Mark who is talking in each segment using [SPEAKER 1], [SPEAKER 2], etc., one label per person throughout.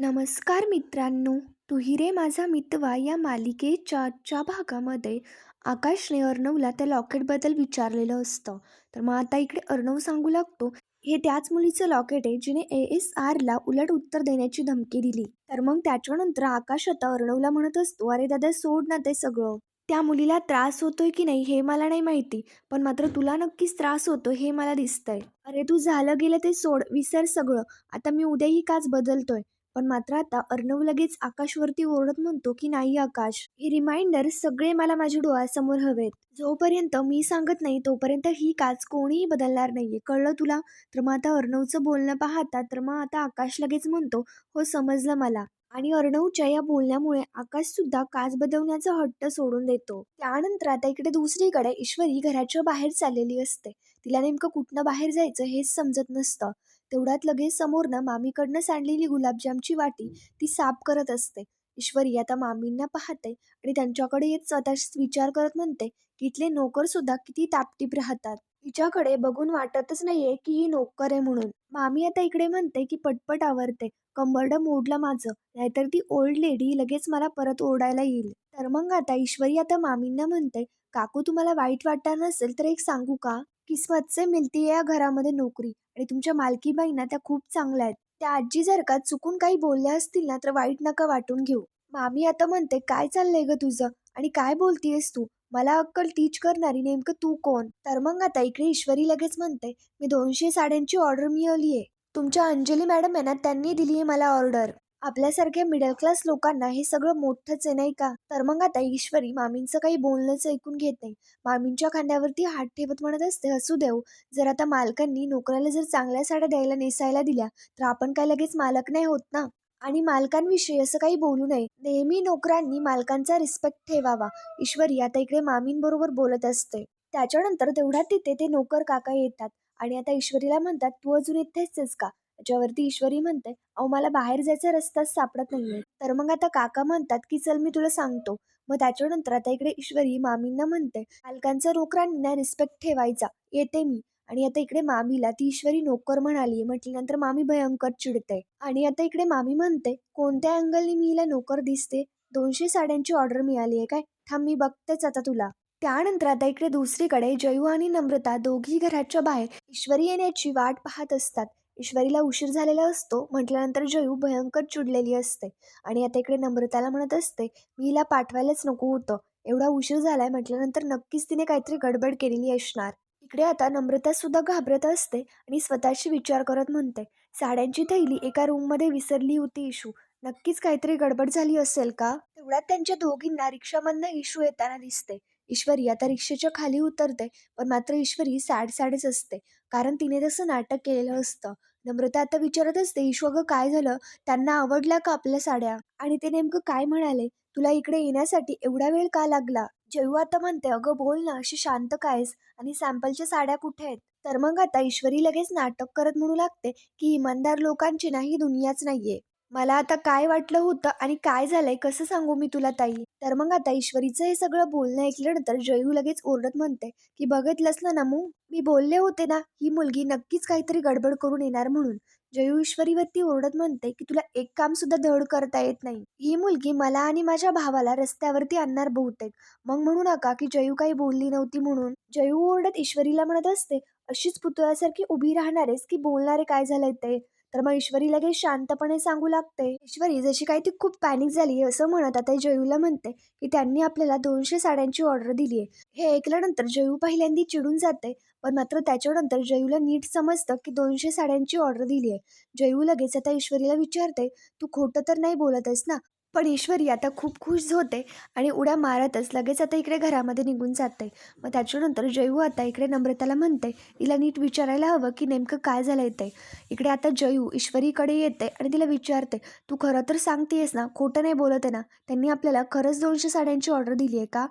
[SPEAKER 1] नमस्कार मित्रांनो तुही रे माझा मितवा या मालिकेच्या आजच्या भागामध्ये आकाशने अर्णवला त्या लॉकेटबद्दल विचारलेलं असतं. तर मग आता इकडे अर्णव सांगू लागतो. हे त्याच मुलीचं लॉकेट आहे जिने ए एस आरला उलट उत्तर देण्याची धमकी दिली. तर मग त्याच्यानंतर आकाश आता अर्णवला म्हणत असतो अरे दादा सोड ना ते सगळं. त्या मुलीला त्रास होतोय की नाही हे मला नाही माहिती पण मात्र तुला नक्कीच त्रास होतो हे मला दिसतंय. अरे तू झालं गेलं ते सोड विसर सगळं. आता मी उद्याही काच बदलतोय. पण मात्र आता अर्णव लगेच आकाशवरती ओरडत म्हणतो की नाही आकाश हे रिमाइंडर सगळे मला माझ्या डोळ्यासमोर हवेत. जोपर्यंत मी सांगत नाही तोपर्यंत ही काच कोणीही बदलणार नाहीये. कळलं तुला तर मग आता अर्णवचं बोलणं पाहता तर मग आता आकाश लगेच म्हणतो हो समजलं मला आणि अर्णवच्या या बोलण्यामुळे आकाश सुद्धा काच बदलण्याचा हट्ट सोडून देतो. त्यानंतर आता इकडे दुसरीकडे ईश्वरी घराच्या बाहेर चाललेली असते. तिला नेमकं कुठनं बाहेर जायचं हेच समजत नसतं. तेवढ्यात लगेच समोरनं मामीकडनं सांडलेली गुलाबजामची वाटी ती साफ करत असते. ईश्वरी आता मामींना पाहते आणि त्यांच्याकडे येत स्वतःच विचार करत म्हणते की इथले नोकर सुद्धा किती तापटीप राहतात. तिच्याकडे बघून वाटतच नाहीये की ही नोकर आहे म्हणून. मामी आता इकडे म्हणते की पटपट आवरते. कंबर्ड मोडलं माझं नाहीतर ती ओल्ड लेडी लगेच मला परत ओरडायला येईल. तर मग आता ईश्वरी आता मामींना म्हणते काकू तुम्हाला वाईट वाटणार नसेल तर एक सांगू का? किस्मत से मिळती या घरामध्ये नोकरी. आणि तुमच्या मालकीबाईंना त्या खूप चांगल्या आहेत. त्या आजी जर का चुकून काही बोलल्या असतील ना तर वाईट नका वाटून घेऊ. मामी आता म्हणते काय चाललंय ग तुझं? आणि काय बोलतीयस तू? मला अक्कल टीच करणारी नेमकं तू कोण? तर मग आता इकडे ईश्वरी लगेच म्हणते मी दोनशे साड्यांची ऑर्डर मिळवली आहे तुमच्या अंजली मॅडम आहे ना त्यांनी दिली आहे मला ऑर्डर. आपल्यासारख्या मिडल क्लास लोकांना हे सगळं मोठंच आहे नाही का? तर मग आता ईश्वरी मामींचं काही बोलणंच ऐकून घेत नाही. मामींच्या खांद्यावरती हात ठेवत म्हणत असते असू देऊ. जर आता मालकांनी नोकराला जर चांगल्या साड्या द्यायला नेसायला दिल्या तर आपण काय लगेच मालक नाही होत ना? आणि मालकांविषयी असं काही बोलू नये. नेहमी नोकरांनी मालकांचा रिस्पेक्ट ठेवावा. ईश्वरी आता इकडे मामींबरोबर बोलत असते. त्याच्यानंतर तेवढ्यात तिथे ते नोकर काका येतात. आणि आता ईश्वरीला म्हणतात तू अजून इथेच का? त्याच्यावरती ईश्वरी म्हणते अहो मला बाहेर जायचा रस्ताच सापडत नाहीये. तर मग आता काका म्हणतात की चल मी तुला सांगतो. मग त्याच्यानंतर आता इकडे ईश्वरी मामींना म्हणते पालकांचा रोकरांना रिस्पेक्ट ठेवायचा. येते मी. आणि आता इकडे मामीला ती ईश्वरी नोकर म्हणाली म्हटल्यानंतर मामी भयंकर चिडते आणि आता इकडे मामी म्हणते कोणत्या अँगलनी मी हिला नोकर दिसते? दोनशे साड्यांची ऑर्डर मिळाली आहे काय? थांब मी बघतेच आता तुला. त्यानंतर आता इकडे दुसरीकडे जयू आणि नम्रता दोघी घराच्या बाहेर ईश्वरी येण्याची वाट पाहत असतात. ईश्वरीला उशीर झालेला असतो म्हटल्यानंतर जयू भयंकर चिडलेली असते आणि आता इकडे नम्रताला म्हणत असते मी हिला पाठवायलाच नको होतं. एवढा उशीर झालाय म्हटल्यानंतर नक्कीच तिने काहीतरी गडबड केलेली असणार. इकडे आता नम्रता सुद्धा घाबरत असते आणि स्वतःशी विचार करत म्हणते साड्यांची थैली एका रूममध्ये विसरली होती इशू. नक्कीच काहीतरी गडबड झाली असेल का? तेवढ्यात त्यांच्या दोघींना रिक्षामधनं इशू येताना दिसते. ईश्वरी आता रिक्षेच्या खाली उतरते पण मात्र ईश्वरी सॅड सॅडच असते कारण तिने तसं नाटक केलेलं असतं. नम्रता आता विचारत असते ईश्वग अगं काय झालं? त्यांना आवडल्या का आपल्या साड्या? आणि ते नेमकं काय म्हणाले? तुला इकडे येण्यासाठी एवढा वेळ का लागला? जयू आता म्हणते अगं बोल ना अशी शांत कायस आणि सॅम्पलच्या साड्या कुठे आहेत? तर मग आता ईश्वरी लगेच नाटक करत म्हणू लागते की इमानदार लोकांची नाही दुनियाच नाहीये. मला आता काय वाटलं होतं आणि काय झालंय कसं सांगू मी तुला ताई? तर मग आता ईश्वरीचं हे सगळं बोलणं ऐकल्यानंतर जयू लगेच ओरडत म्हणते की बघितलंस ना नमू? मी बोलले होते ना ही मुलगी नक्कीच काहीतरी गडबड करून येणार म्हणून. जयू ईश्वरीवरती ओरडत म्हणते की तुला एक काम सुद्धा धड करता येत नाही. ही मुलगी मला आणि माझ्या भावाला रस्त्यावरती आणणार बहुतेक. मग म्हणू नका की जयू काही बोलली नव्हती म्हणून. जयू ओरडत ईश्वरीला म्हणत असते अशीच पुतळ्यासारखी उभी राहणारेस की बोलणारे काय झालंय ते? तर मग ईश्वरी लगेच शांतपणे सांगू लागते. ईश्वरी जशी काही ती खूप पॅनिक झाली असं म्हणत आता जयूला म्हणते की त्यांनी आपल्याला दोनशे साड्यांची ऑर्डर दिली आहे. हे ऐकल्यानंतर जयू पहिल्यांदी चिडून जाते पण मात्र त्याच्यानंतर जयूला नीट समजतं की दोनशे साड्यांची ऑर्डर दिली आहे. जयू लगेच आता ईश्वरीला विचारते तू खोटं तर नाही बोलत आहेस ना? पण ईश्वरी आता खूप खुश होते आणि उड्या मारतच लगेच आता इकडे घरामध्ये निघून जाते. मग त्याच्यानंतर जयू आता इकडे नम्रताला म्हणते तिला नीट विचारायला हवं की नेमकं काय झालं येते इकडे आता जयू ईश्वरीकडे येते आणि तिला विचारते तू खरं तर सांगतेस ना खोटं नाही बोलत आहे ना? त्यांनी आपल्याला खरंच दोनशे साड्यांची ऑर्डर दिली आहे का?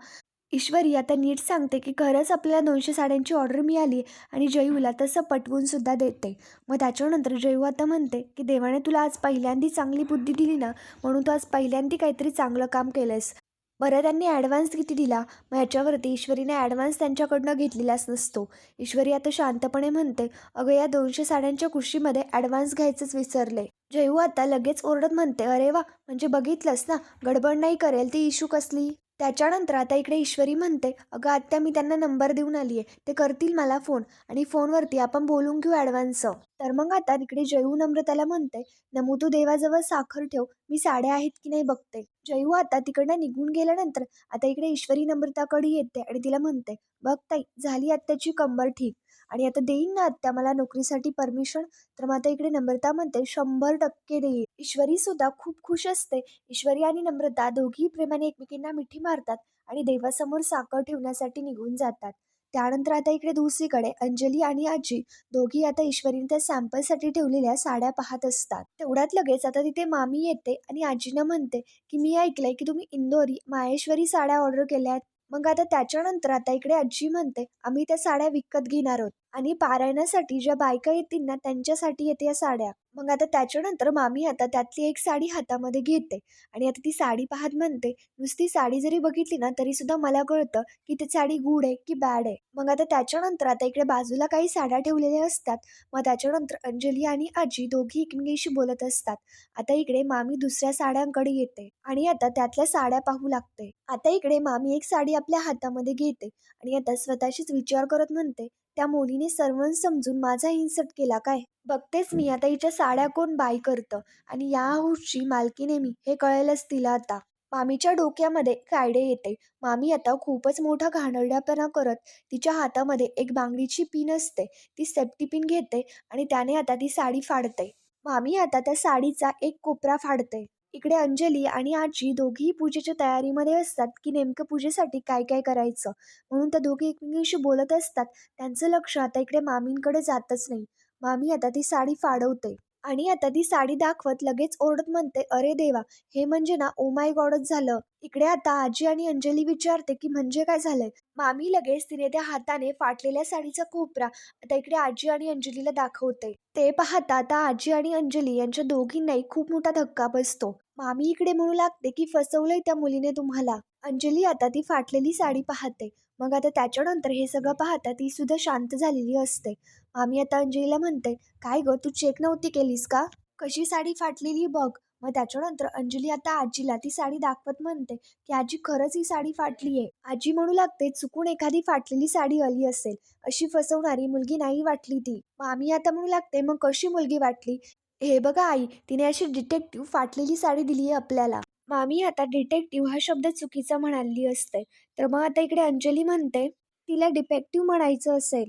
[SPEAKER 1] ईश्वरी आता नीट सांगते की खरंच आपल्याला दोनशे साड्यांची ऑर्डर मिळाली आणि जयूला तसं पटवून सुद्धा देते. मग त्याच्यानंतर जयू आता म्हणते की देवाने तुला आज पहिल्यांदी चांगली बुद्धी दिली ना म्हणून तू आज पहिल्यांदी काहीतरी चांगलं काम केलंस बरं त्यांनी ॲडव्हान्स किती दिला? मग ह्याच्यावरती ईश्वरीने ॲडव्हान्स त्यांच्याकडनं घेतलेलाच नसतो. ईश्वरी आता शांतपणे म्हणते अगं या दोनशे साड्यांच्या कुशीमध्ये ॲडव्हान्स घ्यायचंच विसरले. जयू आता लगेच ओरडत म्हणते अरे वा म्हणजे बघितलंस ना? गडबड नाही करेल ती इशू कसली? त्याच्यानंतर आता इकडे ईश्वरी म्हणते अगं आत्या मी त्यांना नंबर देऊन आली आहे ते करतील मला फोन आणि फोनवरती आपण बोलून घेऊ ॲडव्हान्स तर मग आता तिकडे जयू नम्रताला म्हणते नमू तू देवाजवळ साखर ठेव मी साड्या आहेत की नाही बघते. जयू आता तिकडनं निघून गेल्यानंतर आता इकडे ईश्वरी नम्रताकडे येते आणि तिला म्हणते बघ ताई झाली आत्याची कंबर ठीक. आणि आता देईन ना आत्या मला नोकरीसाठी परमिशन तर मग आता इकडे नम्रता म्हणते शंभर टक्के देईल ईश्वरी सुद्धा खूप खुश असते. ईश्वरी आणि नम्रता दोघी प्रेमाने एकमेकींना मिठी मारतात आणि देवासमोर साखर ठेवण्यासाठी निघून जातात. त्यानंतर आता इकडे दुसरीकडे अंजली आणि आजी दोघी आता ईश्वरीने त्या सॅम्पलसाठी ठेवलेल्या साड्या पाहत असतात. तेवढ्यात लगेच आता तिथे मामी येते आणि आजीनं म्हणते की मी ऐकलंय की तुम्ही इंदोरी माहेश्वरी साड्या ऑर्डर केल्या आहेत मग आता त्याच्यानंतर आता इकडे आजी म्हणते आम्ही त्या साड्या विकत घेणार आहोत. आणि पारायणासाठी ज्या बायका येतील ना त्यांच्यासाठी येते या साड्या. मग आता त्याच्यानंतर मामी आता त्यातली एक साडी हातामध्ये घेते आणि आता ती साडी पाहत म्हणते नुसती साडी जरी बघितली ना तरी सुद्धा मला कळतं की ती साडी गुड आहे की बॅड आहे. मग आता त्याच्यानंतर आता इकडे बाजूला काही साड्या ठेवलेल्या असतात. मग त्याच्यानंतर अंजली आणि आजी दोघी एकमेकीशी बोलत असतात. आता इकडे मामी दुसऱ्या साड्यांकडे येते आणि आता त्यातल्या साड्या पाहू लागते. आता इकडे मामी एक साडी आपल्या हातामध्ये घेते आणि आता स्वतःशीच विचार करत म्हणते त्या मुलीने सर्व समजून माझा इन्सर्ट केला काय? बघतेच मी आता हिच्या साड्या कोण बाय करतं आणि या हाऊसची मालकीने मी हे कळेलच तिला आता. मामीच्या डोक्यामध्ये कायडे येते. मामी आता खूपच मोठा घाणेरड्यापणा करत तिच्या हातामध्ये एक बांगडीची पिन असते. ती सेफ्टी पिन घेते आणि त्याने आता ती साडी फाडते. मामी आता त्या साडीचा एक कोपरा फाडते. इकडे अंजली आणि आजी दोघीही पूजेच्या तयारीमध्ये असतात की नेमकं पूजेसाठी काय काय करायचं? म्हणून त्या दोघी एकमेकींशी बोलत असतात. त्यांचं लक्ष आता इकडे मामींकडे जातच नाही. मामी आता ती साडी फाडवते. आणि आता ती साडी दाखवत लगेच ओरडत म्हणते अरे देवा हे म्हणजे ना ओ माय गॉडच झालं. इकडे आता आजी आणि अंजली विचारते की म्हणजे काय झालंय? मामी लगेच तिने त्या हाताने फाटलेल्या साडीचा कोपरा आता इकडे आजी आणि अंजलीला दाखवते. ते पाहता आता आजी आणि अंजली यांच्या दोघींनाही खूप मोठा धक्का बसतो. मामी इकडे म्हणू लागते की फसवलंय त्या मुलीने तुम्हाला. अंजली आता ती फाटलेली साडी पाहते. मग आता त्याच्यानंतर हे सगळं पाहता ती सुद्धा शांत झालेली असते. मामी आता अंजलीला म्हणते काय ग तू चेक नव्हती केलीस का? कशी साडी फाटलेली बघ. मग त्याच्यानंतर अंजली आता आजीला ती साडी दाखवत म्हणते की आजी खरंच ही साडी फाटली आहे आजी म्हणू लागते चुकून एखादी फाटलेली साडी आली असेल अशी फसवणारी मुलगी नाही वाटली ती. मामी आता म्हणू लागते मग कशी मुलगी वाटली? हे बघा आई तिने अशी डिटेक्टिव्ह फाटलेली साडी दिली आहे आपल्याला मामी आता डिटेक्टिव्ह हा शब्द चुकीचा म्हणाली असते. तर मग आता इकडे अंजली म्हणते तिला डिफेक्टिव्ह म्हणायचं असेल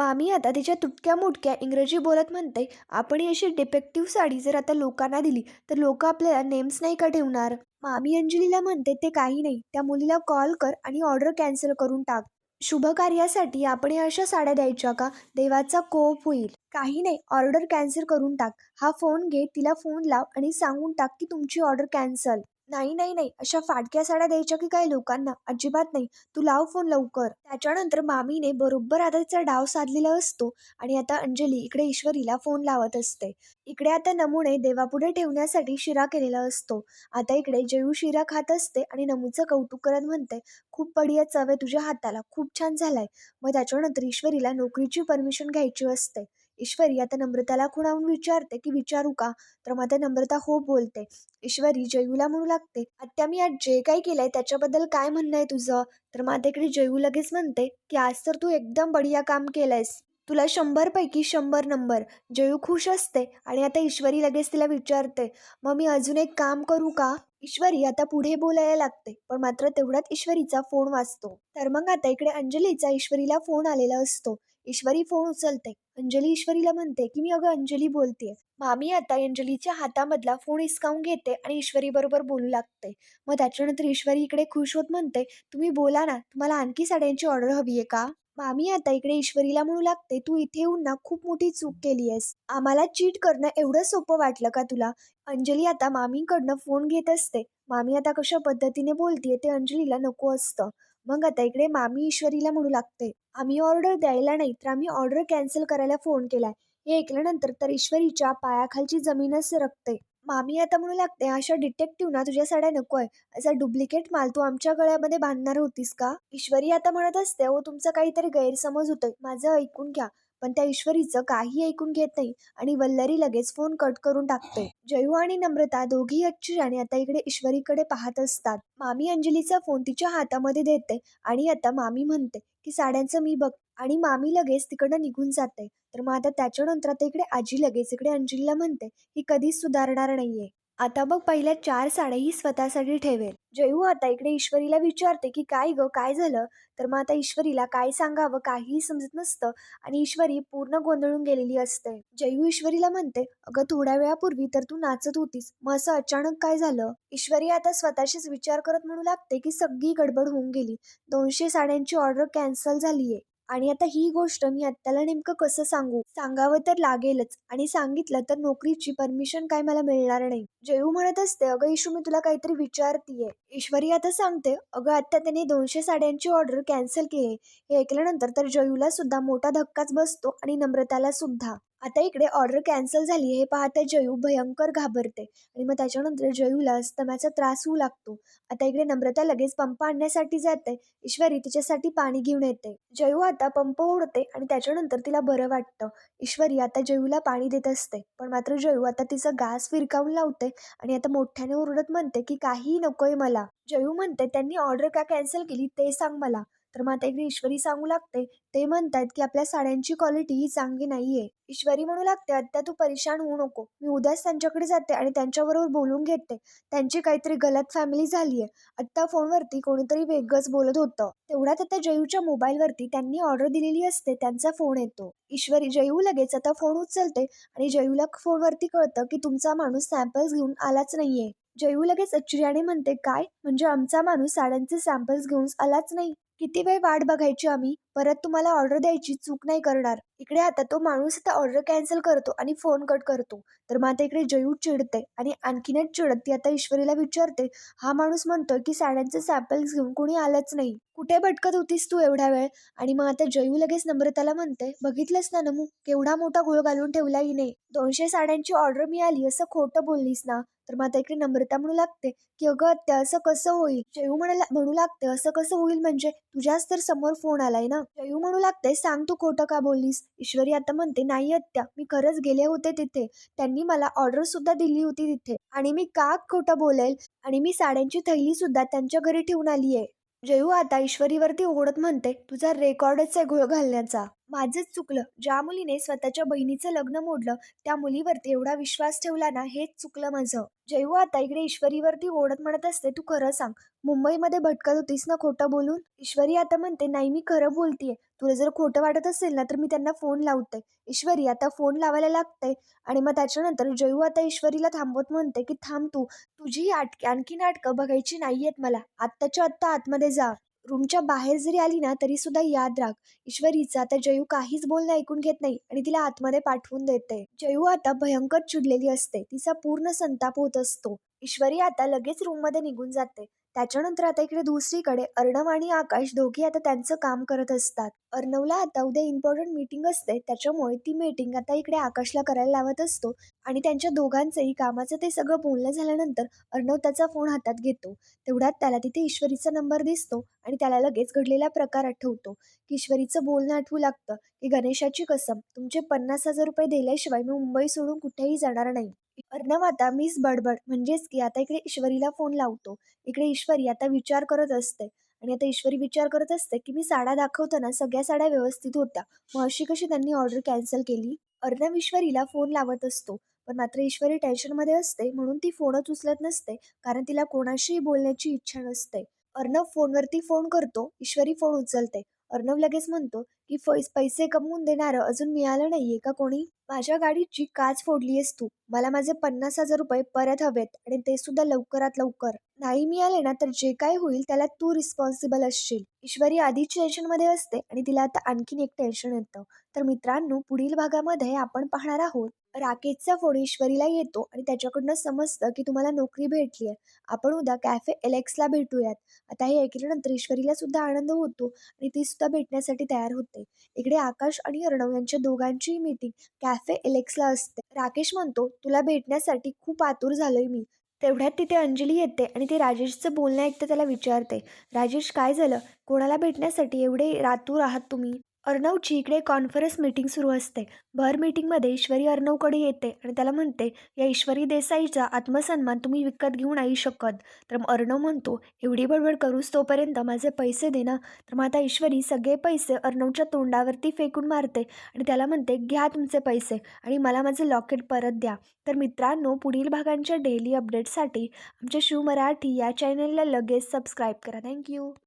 [SPEAKER 1] मामी आता तिच्या तुटक्या मुटक्या इंग्रजी बोलत म्हणते आपण ही अशी डिफेक्टिव्ह साडी जर आता लोकांना दिली तर लोक आपल्याला नेम्स नाही का ठेवणार? मामी अंजलीला म्हणते ते काही नाही त्या मुलीला कॉल कर आणि ऑर्डर कॅन्सल करून टाक. शुभ कार्यासाठी आपण या अशा साड्या द्यायच्या का? देवाचा कोप होईल. काही नाही ऑर्डर कॅन्सल करून टाक. हा फोन घे तिला फोन लाव आणि सांगून टाक की तुमची ऑर्डर कॅन्सल. नाही नाही नाही. अशा फाटक्या साड्या द्यायच्या की काय लोकांना? अजिबात नाही. तू लाव फोन लवकर. त्याच्यानंतर मामीने बरोबर आता डाव साधलेला असतो आणि आता अंजली इकडे ईश्वरीला फोन लावत असते. इकडे आता नमुने देवापुढे ठेवण्यासाठी शिरा केलेला असतो. आता इकडे जयू शिरा खात असते आणि नमूचं कौतुक करत म्हणते खूप बढिया चव आहे तुझ्या हाताला. खूप छान झालाय. मग त्याच्यानंतर ईश्वरीला नोकरीची परमिशन घ्यायची असते. ईश्वरी आता नम्रताला खुणावून विचारते की विचारू का? तर मग आता नम्रता हो बोलते. ईश्वरी जयूला म्हणू लागते आत्या मी आज जे काही केलंय त्याच्याबद्दल काय म्हणणं आहे तुझं? तर मग आता इकडे जयू लगेच म्हणते की आज तर तू एकदम बढिया काम केलंयस. तुला शंभर पैकी शंभर नंबर. जयू खुश असते आणि आता ईश्वरी लगेच तिला विचारते मग मी अजून एक काम करू का? ईश्वरी आता पुढे बोलायला लागते पण मात्र तेवढ्यात ईश्वरीचा फोन वाजतो. तर मग आता इकडे अंजलीचा ईश्वरीला फोन आलेला असतो. ईश्वरी फोन उचलते. अंजली ईश्वरीला म्हणते की मी अगं अंजली बोलतेय. मामी आता अंजलीच्या हातामधला फोन हिसकावून घेते आणि ईश्वरी बरोबर बोलू लागते. मग त्याच्यानंतर ईश्वरी इकडे खुश होत म्हणते तुम्ही बोला ना तुम्हाला आणखी साड्यांची ऑर्डर हवी आहे का? मामी आता इकडे ईश्वरीला म्हणू लागते तू इथे येऊन ना खूप मोठी चूक केली आहेस. आम्हाला चीट करणं एवढं सोपं वाटलं का तुला? अंजली आता मामींकडनं फोन घेत असते. मामी आता कशा पद्धतीने बोलतीये ते अंजलीला नको असतं. मग आता इकडे मामी ईश्वरीला म्हणू लागते. आम्ही ऑर्डर द्यायला नाही तर आम्ही ऑर्डर कॅन्सल करायला फोन केलाय. हे ऐकल्यानंतर तर ईश्वरीच्या पायाखालची जमीनच रखते मामी आता म्हणू लागते अशा डिटेक्टिव्ह ना तुझ्या साड्या नको आहे असा डुप्लिकेट माल तू आमच्या गळ्यामध्ये बांधणार होतीस का? ईश्वरी आता म्हणत असते हो तुमचा काहीतरी गैरसमज होतोय. माझं ऐकून घ्या. पण त्या ईश्वरीचं काही ऐकून घेत नाही आणि वल्लरी लगेच फोन कट करून टाकते. जयू आणि नम्रता दोघी आणि आता इकडे ईश्वरीकडे पाहत असतात. मामी अंजलीचा फोन तिच्या हातामध्ये देते आणि आता मामी म्हणते की साड्यांचं मी बघ आणि मामी लगेच तिकडनं निघून जाते. तर मग आता त्याच्यानंतर आता इकडे आजी लगेच इकडे अंजलीला म्हणते की कधीच सुधारणार नाहीये. आता बघ पहिल्या चार साड्याही स्वतःसाठी ठेवेल. जयू आता इकडे ईश्वरीला विचारते की काय ग काय झालं? तर मग आता ईश्वरीला काय सांगावं काहीही समजत नसतं आणि ईश्वरी पूर्ण गोंधळून गेलेली असते. जयू ईश्वरीला म्हणते अगं थोड्या वेळापूर्वी तर तू नाचत होतीस. मग असं अचानक काय झालं? ईश्वरी आता स्वतःशीच विचार करत म्हणू लागते की सगळी गडबड होऊन गेली. दोनशे साड्यांची ऑर्डर कॅन्सल झालीये. आणि आता ही गोष्ट मी आत्याला नेमकं कसं सांगू? सांगावं तर लागेलच. आणि सांगितलं तर नोकरीची परमिशन काय मला मिळणार नाही. जयू म्हणत असते अगं इशू मी तुला काहीतरी विचारतीये. ईश्वरी आता सांगते अगं आत्ता त्याने दोनशे साड्यांची ऑर्डर कॅन्सल केली. हे ऐकल्यानंतर तर जयूला सुद्धा मोठा धक्काच बसतो आणि नम्रताला सुद्धा. आता इकडे ऑर्डर कॅन्सल झाली हे पाहता जयू भयंकर घाबरते. आणि मग त्याच्यानंतर जयूला स्तम्याचा त्रास होऊ लागतो. आता इकडे नम्रता लगेच पंप आणण्यासाठी जाते. ईश्वरी तिच्यासाठी पाणी घेऊन येते. जयू आता पंप ओढते आणि त्याच्यानंतर तिला बरं वाटतं. ईश्वरी आता जयूला पाणी देत असते. पण मात्र जयू आता तिचा गास फिरकावून लावते आणि आता मोठ्याने ओरडत म्हणते की काहीही नकोय मला. जयू म्हणते त्यांनी ऑर्डर का कॅन्सल केली ते सांग मला. तर मग आता इकडे ईश्वरी सांगू लागते. ते म्हणतात की आपल्या साड्यांची क्वालिटी ही चांगली नाहीये. ईश्वरी म्हणू लागते आत्ता तू परेशान होऊ नको. मी उद्याच त्यांच्याकडे जाते आणि त्यांच्याबरोबर बोलून घेते. त्यांची काहीतरी गलत फॅमिली झालीये. आत्ता फोनवरती कोणीतरी वेगळंच बोलत होतं. तेवढ्यात आता जयूच्या मोबाईलवरती त्यांनी ऑर्डर दिलेली असते. त्यांचा फोन येतो. ईश्वरी जयू लगेच आता फोन उचलते आणि जयूला फोनवरती कळतं की तुमचा माणूस सॅम्पल्स घेऊन आलाच नाहीये. जयू लगेच आश्चर्याने म्हणते काय? म्हणजे आमचा माणूस साड्यांचे सॅम्पल्स घेऊन आलाच नाही. किती वेळ वाट बघायची आम्ही? परत तुम्हाला ऑर्डर द्यायची चूक नाही करणार. इकडे आता तो माणूस आता ऑर्डर कॅन्सल करतो आणि फोन कट करतो. तर मग आता इकडे जयू चिडते आणि आणखीनच चिडत ती आता ईश्वरीला विचारते. हा माणूस म्हणतोय की साड्यांचे सॅम्पल्स घेऊन कोणी आलंच नाही. कुठे भटकत होतीस तू एवढा वेळ? आणि मग आता जयू लगेच नम्रताला म्हणते बघितलंस ना नमू केवढा मोठा घोळ घालून ठेवला हिने. दोनशे साड्यांची ऑर्डर मिळाली असं खोटं बोललीस ना? तर मग आता इकडे नम्रता म्हणू लागते की अगं त्या असं कसं होईल? जयू म्हणाला म्हणू लागते असं कसं होईल म्हणजे? तुझ्याच तर समोर फोन आलाय ना? जयू म्हणू लागते सांग तू खोटं का बोललीस? ईश्वरी आता म्हणते नाही आत्या मी खरंच गेले होते तिथे. त्यांनी मला ऑर्डर सुद्धा दिली होती तिथे. आणि मी का खोटं बोलेल? आणि मी साड्यांची थैली सुद्धा त्यांच्या घरी ठेवून आली आहे जयू आता ईश्वरीवरती ओढत म्हणते तुझा रेकॉर्डच आहे घोळ घालण्याचा. माझंच चुकलं. ज्या मुलीने स्वतःच्या बहिणीचं लग्न मोडलं त्या मुलीवरती एवढा विश्वास ठेवला ना हेच चुकलं माझं. जयू आता इकडे ईश्वरीवरती ओढत म्हणत असते तू खरं सांग. मुंबईमध्ये भटकत होतीस ना खोटं बोलून? ईश्वरी आता म्हणते नाही मी खरं बोलतीये. तुला जर खोटं वाटत असेल ना तर मी त्यांना फोन लावते. ईश्वरी आता फोन लावायला लागते आणि मग त्याच्यानंतर जयू आता ईश्वरीला थांबवत म्हणते की थांब तू. तुझी आटकी आणखी नाटकं बघायची नाहीयेत मला. आत्ताच्या आत्ता आतमध्ये जा. रूमच्या बाहेर जरी आली ना तरी सुद्धा याद राख. ईश्वरीचा तर जयू काहीच बोलणं ऐकून घेत नाही आणि तिला आतमध्ये पाठवून देते. जयू आता भयंकर चिडलेली असते. तिचा पूर्ण संताप होत असतो. ईश्वरी आता लगेच रूममध्ये निघून जाते. त्याच्यानंतर आता इकडे दुसरीकडे अर्णव आणि आकाश दोघे आता त्यांचं काम करत असतात. अर्णवला आता उद्या इम्पॉर्टंट मीटिंग असते त्याच्यामुळे ती मीटिंग आता इकडे आकाशला करायला लावत असतो आणि त्यांच्या दोघांचंही कामाचं ते सगळं बोलणं झाल्यानंतर अर्णव त्याचा फोन हातात घेतो. तेवढ्यात त्याला तिथे ईश्वरीचा नंबर दिसतो आणि त्याला लगेच घडलेला प्रकार आठवतो. की ईश्वरीचं बोलणं आठवू लागतं की गणेशाची कसम तुमचे पन्नास हजार रुपये दिल्याशिवाय मी मुंबई सोडून कुठेही जाणार नाही. अर्णव आता मिस बडबड. म्हणजेच की आता इकडे ईश्वरीला फोन लावतो. इकडे ईश्वरी आता विचार करत असते. आणि आता ईश्वरी विचार करत असते की मी साड्या दाखवताना सगळ्या साड्या व्यवस्थित होत्या. मग अशी कशी त्यांनी ऑर्डर कॅन्सल केली? अर्णव ईश्वरीला फोन लावत असतो. पण मात्र ईश्वरी टेन्शनमध्ये असते. म्हणून ती फोनच उचलत नसते. कारण तिला कोणाशीही बोलण्याची इच्छा नसते. अर्णव फोनवरती फोन करतो. ईश्वरी फोन उचलते. अर्णव लगेच म्हणतो की पैसे कमवून देणारं अजून मिळालं नाहीये का कोणी? माझ्या गाडीची काच फोडलीयस तू. मला माझे पन्नास हजार रुपये परत हवेत आणि ते सुद्धा लवकरात लवकर. नाही मिळाले ना तर जे काय होईल त्याला तू रिस्पॉन्सिबल असशील. ईश्वरी आधीच टेन्शनमध्ये असते आणि तिला आता आणखीन एक टेन्शन येतं. तर मित्रांनो पुढील भागामध्ये आपण पाहणार आहोत राकेशचा फोन ईश्वरीला येतो आणि त्याच्याकडनं समजतं की तुम्हाला नोकरी भेटली आहे. आपण उद्या कॅफे एलेक्सला भेटूयात. आता हे ऐकल्यानंतर ईश्वरीला सुद्धा आनंद होतो आणि ती सुद्धा भेटण्यासाठी तयार होते. इकडे आकाश आणि अर्णव यांच्या दोघांचीही मीटिंग कॅफे एलेक्सला असते. राकेश म्हणतो तुला भेटण्यासाठी खूप आतुर झालोय मी. तेवढ्यात तिथे अंजली येते आणि ते राजेशचं बोलणं ऐकतं त्याला विचारते. राजेश काय झालं? कोणाला भेटण्यासाठी एवढे रातूर आहात तुम्ही? अर्णवची इकडे कॉन्फरन्स मीटिंग सुरू असते. भर मीटिंगमध्ये ईश्वरी अर्णवकडे येते आणि त्याला म्हणते या ईश्वरी देसाईचा आत्मसन्मान तुम्ही विकत घेऊ नाही शकत. तर अर्णव म्हणतो एवढी बडबड करूस तोपर्यंत माझे पैसे दे ना. तर मग आता ईश्वरी सगळे पैसे अर्णवच्या तोंडावरती फेकून मारते आणि त्याला म्हणते घ्या तुमचे पैसे आणि मला माझे लॉकेट परत द्या. तर मित्रांनो पुढील भागांच्या डेली अपडेटसाठी आमच्या शिव मराठी या चॅनलला लगेच सबस्क्राईब करा. थँक्यू